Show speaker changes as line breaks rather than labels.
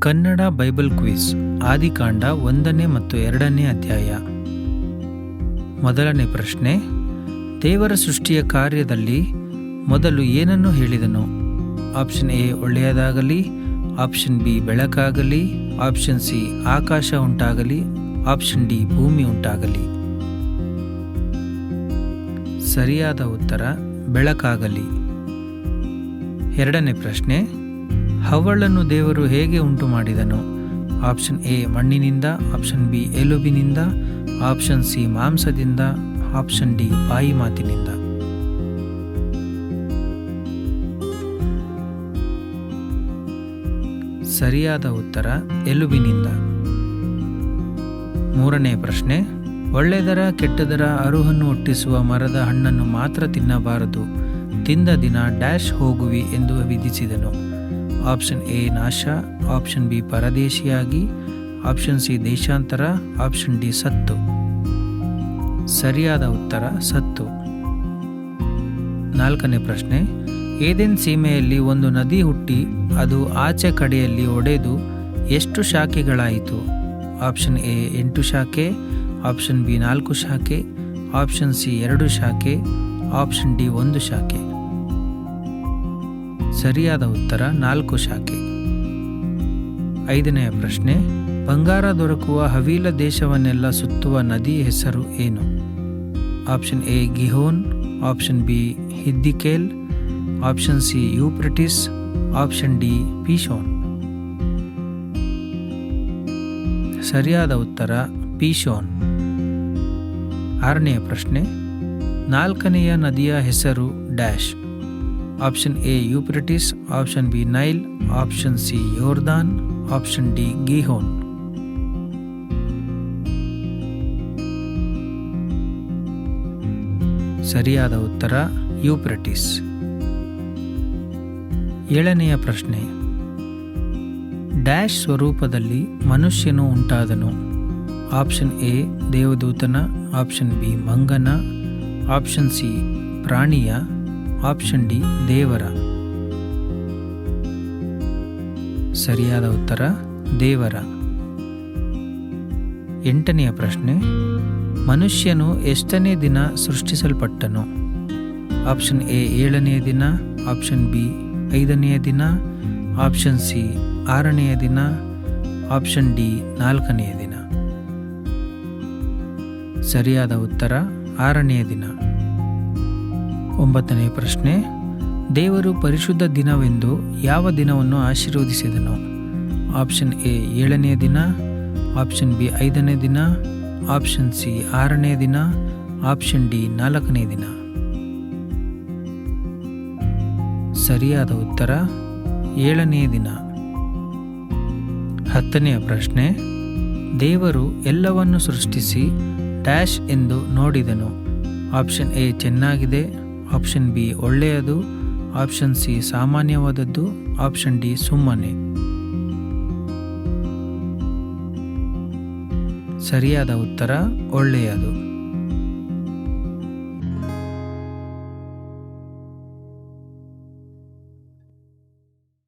Kannada Bible quiz ಆದಿಕಾಂಡ ಒಂದನೇ ಮತ್ತು ಎರಡನೇ ಅಧ್ಯಾಯ. ಮೊದಲನೇ ಪ್ರಶ್ನೆ, ದೇವರ ಸೃಷ್ಟಿಯ ಕಾರ್ಯದಲ್ಲಿ ಮೊದಲು ಏನನ್ನು ಹೇಳಿದನು? ಆಪ್ಷನ್ ಎ, ಒಳ್ಳೆಯದಾಗಲಿ. ಆಪ್ಷನ್ ಬಿ, ಬೆಳಕಾಗಲಿ. ಆಪ್ಷನ್ ಸಿ, ಆಕಾಶ ಉಂಟಾಗಲಿ. ಆಪ್ಷನ್ ಡಿ, ಭೂಮಿ ಉಂಟಾಗಲಿ. ಸರಿಯಾದ ಉತ್ತರ, ಬೆಳಕಾಗಲಿ. ಎರಡನೇ ಪ್ರಶ್ನೆ ಹವಳನ್ನು ದೇವರು ಹೇಗೆ ಉಂಟು ಮಾಡಿದನು ಆಪ್ಷನ್ ಎ, ಮಣ್ಣಿನಿಂದ, ಆಪ್ಷನ್ ಬಿ, ಎಲುಬಿನಿಂದ, ಆಪ್ಷನ್ ಸಿ, ಮಾಂಸದಿಂದ, ಆಪ್ಷನ್ ಡಿ, ಬಾಯಿ ಮಾತಿನಿಂದ. ಸರಿಯಾದ ಉತ್ತರ, ಎಲುಬಿನಿಂದ. ಮೂರನೇ ಪ್ರಶ್ನೆ, ಒಳ್ಳೆದರ ಕೆಟ್ಟದರ ಅರುಹನ್ನು ಒಟ್ಟಿಸುವ ಮರದ ಹಣ್ಣನ್ನು ಮಾತ್ರ ತಿನ್ನಬಾರದು. ತಿಂದ ದಿನ ಡ್ಯಾಶ್ ಹೋಗುವಿ ಎಂದು ವಿಧಿಸಿದನು. ಆಪ್ಷನ್ ಎ ನಾಶ, ಆಪ್ಷನ್ ಬಿ ಪರದೇಶಿಯಾಗಿ, ಆಪ್ಷನ್ ಸಿ ದೇಶಾಂತರ, ಆಪ್ಷನ್ ಡಿ ಸತ್ತು. ಸರಿಯಾದ ಉತ್ತರ ಸತ್ತು. ನಾಲ್ಕನೇ ಪ್ರಶ್ನೆ, ಏದೆನ್ ಸೀಮೆಯಲ್ಲಿ ಒಂದು ನದಿ ಹುಟ್ಟಿ, ಅದು ಆಚೆ ಕಡೆಯಲ್ಲಿ ಒಡೆದು ಎಷ್ಟು ಶಾಖೆಗಳಾಯಿತು? ಆಪ್ಷನ್ ಎ ಎಂಟು ಶಾಖೆ, ಆಪ್ಷನ್ ಬಿ ನಾಲ್ಕು ಶಾಖೆ, ಆಪ್ಷನ್ ಸಿ ಎರಡು ಶಾಖೆ, ಆಪ್ಷನ್ ಡಿ ಒಂದು ಶಾಖೆ. ಸರಿಯಾದ ಉತ್ತರ ನಾಲ್ಕು ಶಾಖೆ. ಐದನೆಯ ಪ್ರಶ್ನೆ, ಬಂಗಾರ ದೊರಕುವ ಹವೀಲ ದೇಶವನ್ನೆಲ್ಲ ಸುತ್ತುವ ನದಿ ಹೆಸರು ಏನು? Option A, Gihon, option B, Hiddekel, option C, Euphrates, option D, Pishon. ಸರಿಯಾದ ಉತ್ತರ, ಪೀಶೋನ್. ಆರನೆಯ ಪ್ರಶ್ನೆ, ನಾಲ್ಕನೆಯ ನದಿಯ ಹೆಸರು dash. Option A Euphrates option B Nile option C Jordan option D Gihon ಸರಿಯಾದ ಉತ್ತರ ಯೂಪ್ರಟಿಸ್ ಏಳನೆಯ ಪ್ರಶ್ನೆ. ಡ್ಯಾಶ್ ಸ್ವರೂಪದಲ್ಲಿ ಮನುಷ್ಯನು ಉಂಟಾದನು. ಆಪ್ಷನ್ ಎ ದೇವದೂತನ. ಆಪ್ಷನ್ ಬಿ ಮಂಗನ. ಆಪ್ಷನ್ ಸಿ ಪ್ರಾಣಿಯ. ಆಪ್ಷನ್ ಡಿ, ದೇವರ. ಸರಿಯಾದ ಉತ್ತರ, ದೇವರ. ಎಂಟನೆಯ ಪ್ರಶ್ನೆ, ಮನುಷ್ಯನು ಎಷ್ಟನೇ ದಿನ ಸೃಷ್ಟಿಸಲ್ಪಟ್ಟನು? ಆಪ್ಷನ್ ಎ, ಏಳನೆಯ ದಿನ, ಆಪ್ಷನ್ ಬಿ, ಐದನೆಯ ದಿನ, ಆಪ್ಷನ್ ಸಿ, ಆರನೆಯ ದಿನ, ಆಪ್ಷನ್ ಡಿ, ನಾಲ್ಕನೆಯ ದಿನ. ಸರಿಯಾದ ಉತ್ತರ, ಆರನೆಯ ದಿನ. ಒಂಬತ್ತನೆಯ ಪ್ರಶ್ನೆ, ದೇವರು ಪರಿಶುದ್ಧ ದಿನವೆಂದು ಯಾವ ದಿನವನ್ನು ಆಶೀರ್ವದಿಸಿದನು? ಆಪ್ಷನ್ ಎ, ಏಳನೇ ದಿನ, ಆಪ್ಷನ್ ಬಿ, ಐದನೇ ದಿನ, ಆಪ್ಷನ್ ಸಿ, ಆರನೇ ದಿನ, ಆಪ್ಷನ್ ಡಿ, ನಾಲ್ಕನೇ ದಿನ. ಸರಿಯಾದ ಉತ್ತರ, ಏಳನೇ ದಿನ. ಹತ್ತನೆಯ ಪ್ರಶ್ನೆ, ದೇವರು ಎಲ್ಲವನ್ನು ಸೃಷ್ಟಿಸಿ ಡ್ಯಾಶ್ ಎಂದು ನೋಡಿದನು. ಆಪ್ಷನ್ ಎ, ಚೆನ್ನಾಗಿದೆ. ಆಪ್ಷನ್ ಬಿ ಒಳ್ಳೆಯದು ಆಪ್ಷನ್ ಸಿ ಸಾಮಾನ್ಯವಾದದ್ದು ಆಪ್ಷನ್ ಡಿ ಸುಮ್ಮನೆ. ಸರಿಯಾದ ಉತ್ತರ ಒಳ್ಳೆಯದು.